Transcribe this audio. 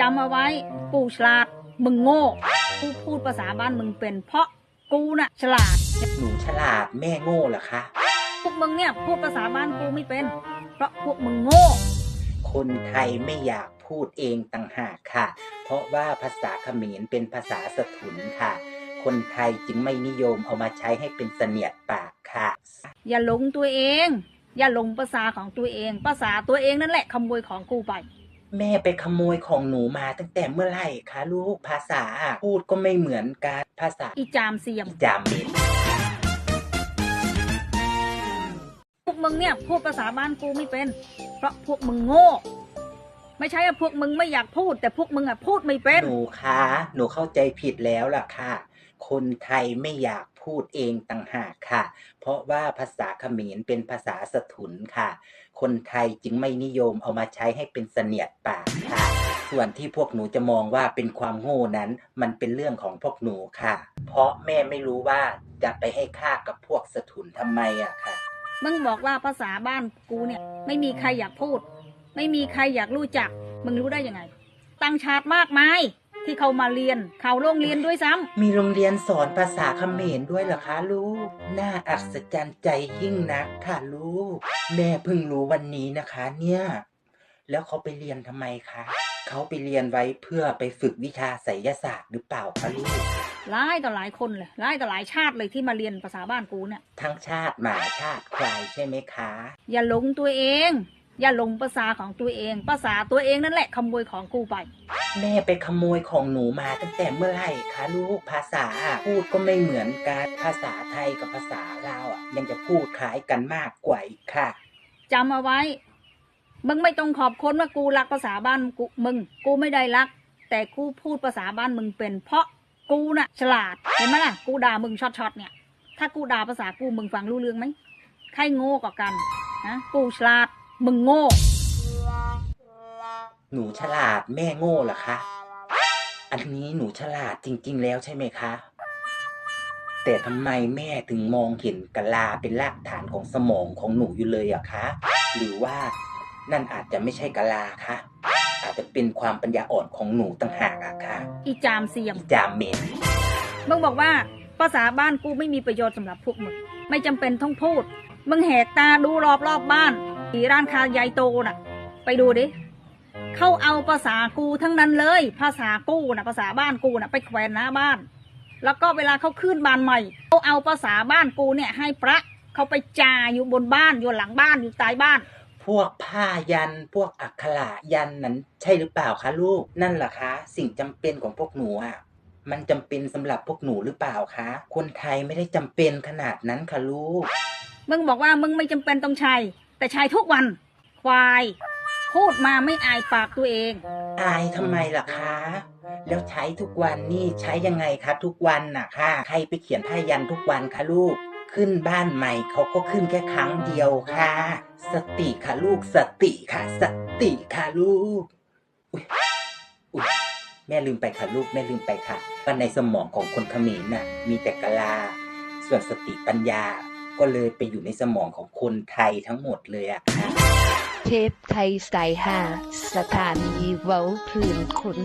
จำเอาไว้กูฉลาด มึงโง่กูพูดภาษาบ้านมึงเป็น เพราะกูน่ะฉลาด หนูฉลาดแม่โง่เหรอคะ พวกมึงเนี่ยพูดภาษาบ้านกูไม่เป็น เพราะพวกมึงโง่ คนไทยไม่อยากพูดเองต่างหากค่ะ เพราะว่าภาษาเขมรเป็นภาษาสถุนค่ะ คนไทยจึงไม่นิยมเอามาใช้ให้เป็นเสนียดปากค่ะ อย่าหลงตัวเอง อย่าหลงภาษาของตัวเอง ภาษาตัวเองนั่นแหละขโมยของกูไป แม่ไปขโมยของหนูมาตั้งแต่เมื่อไหร่คะลูกภาษาพูดก็ไม่เหมือนกันภาษาอีจามเสียมจามเม็ดพวกมึงเนี่ยพูดภาษาบ้านกูไม่เป็น เพราะพวกมึงโง่ ไม่ใช่ว่าพวกมึงไม่อยากพูด แต่พวกมึงอะพูดไม่เป็นหนูคะหนูเข้าใจผิดแล้วล่ะค่ะ คนไทยไม่อยากพูดเองต่างหากค่ะ เพราะว่าภาษาเขมรเป็นภาษาสถุนค่ะ คนไทยจึงไม่นิยมเอามาใช้ให้เป็นเสนียดปากค่ะ ส่วนที่พวกหนูจะมองว่าเป็นความโง่นั้น มันเป็นเรื่องของพวกหนูค่ะ เพราะแม่ไม่รู้ว่าจะไปให้ค่ากับพวกสถุนทำไมอะค่ะ มึงบอกว่าภาษาบ้านกูเนี่ย ไม่มีใครอยากพูด ไม่มีใครอยากรู้จัก มึงรู้ได้ยังไงตั้งชาติมากมาย ที่เขามาเรียน เขาโรงเรียนด้วยซ้ำมีโรงเรียนสอนภาษาเขมรด้วยเหรอคะลูก น่าอัศจรรย์ใจยิ่งนักค่ะลูก แม่เพิ่งรู้วันนี้นะคะ เนี่ย แล้วเขาไปเรียนทำไมคะ เขาไปเรียนไว้เพื่อไปฝึกวิชาไสยศาสตร์หรือเปล่าคะลูกหลายต่อหลายคนเลยหลายต่อหลายชาติเลยที่มาเรียนภาษาบ้านกูเนี่ย ทั้งชาติหมาชาติควายใช่ไหมคะ อย่าหลงตัวเอง อย่าหลงภาษาของตัวเอง ภาษาตัวเองนั่นแหละขโมยของกูไป แม่ไปขโมยของหนูมาตั้งแต่เมื่อไหร่คะลูกภาษาพูดก็ไม่เหมือนกันภาษาไทยกับภาษาลาวอะ ยังจะพูดคล้ายกันมากกว่าอีกค่ะ จำเอาไว้ มึงไม่ต้องขอบคุณว่ากูรักภาษาบ้านกูมึง กูไม่ได้รัก แต่กูพูดภาษาบ้านมึงเป็น เพราะกูน่ะฉลาด เห็นไหมล่ะ กูด่ามึงช็อตๆเนี่ย ถ้ากูด่าภาษากูมึงฟังรู้เรื่องไหม ใครโง่กว่ากันนะกูฉลาด มึงโง่ หนูฉลาดแม่โง่เหรอคะ อันนี้หนูฉลาดจริง ๆ แล้วใช่ไหมคะ แต่ทำไมแม่ถึงมองเห็นกะลาเป็นรากฐานของสมองของหนูอยู่เลยอะคะ หรือว่านั่นอาจจะไม่ใช่กะลาคะ อาจจะเป็นความปัญญาอ่อนของหนูต่างหากอะคะอีจามเสียมจามเมนมึงบอกว่าภาษาบ้านกูไม่มีประโยชน์สำหรับพวกมึง ไม่จำเป็นต้องพูด มึงแหกตาดูรอบรอบๆบ้านที่ ร้านค้าใหญ่โตน่ะ ไปดูดิเขาเอาภาษากูทั้งนั้นเลย ภาษากูน่ะภาษาบ้านกูน่ะไปแขวนหน้าบ้าน แล้วก็เวลาเขาขึ้นบ้านใหม่เขาเอาภาษาบ้านกูเนี่ย ให้พระเขาไปจาอยู่บนบ้านอยู่หลังบ้านอยู่ใต้บ้าน พวกผ้ายันพวกอักขระยันนั้นใช่หรือเปล่าคะลูกนั่นเหรอคะ สิ่งจำเป็นของพวกหนูอะมันจำเป็นสำหรับพวกหนูหรือเปล่าคะ คนไทยไม่ได้จำเป็นขนาดนั้นค่ะลูก มึงบอกว่ามึงไม่จำเป็นต้องใช้ แต่ใช้ทุกวัน ควาย พูดมาไม่อายปากตัวเอง อายทำไมล่ะคะ แล้วใช้ทุกวันนี่ใช้ยังไงคะทุกวันน่ะค่ะ ใครไปเขียนผ้ายันทุกวันคะลูก ขึ้นบ้านใหม่เขาก็ขึ้นแค่ครั้งเดียวค่ะ สติค่ะลูกสติค่ะ สติค่ะลูก อุ๊ยอุ๊ยแม่ลืมไปค่ะลูกแม่ลืมไปค่ะว่าในสมองของคนเขมรน่ะมีแต่กะลา ส่วนสติปัญญา ก็เลยไปอยู่ในสมองของคนไทยทั้งหมดเลยอะค่ะเทปไทยสายหาสถานีเว้าพื้นคุณ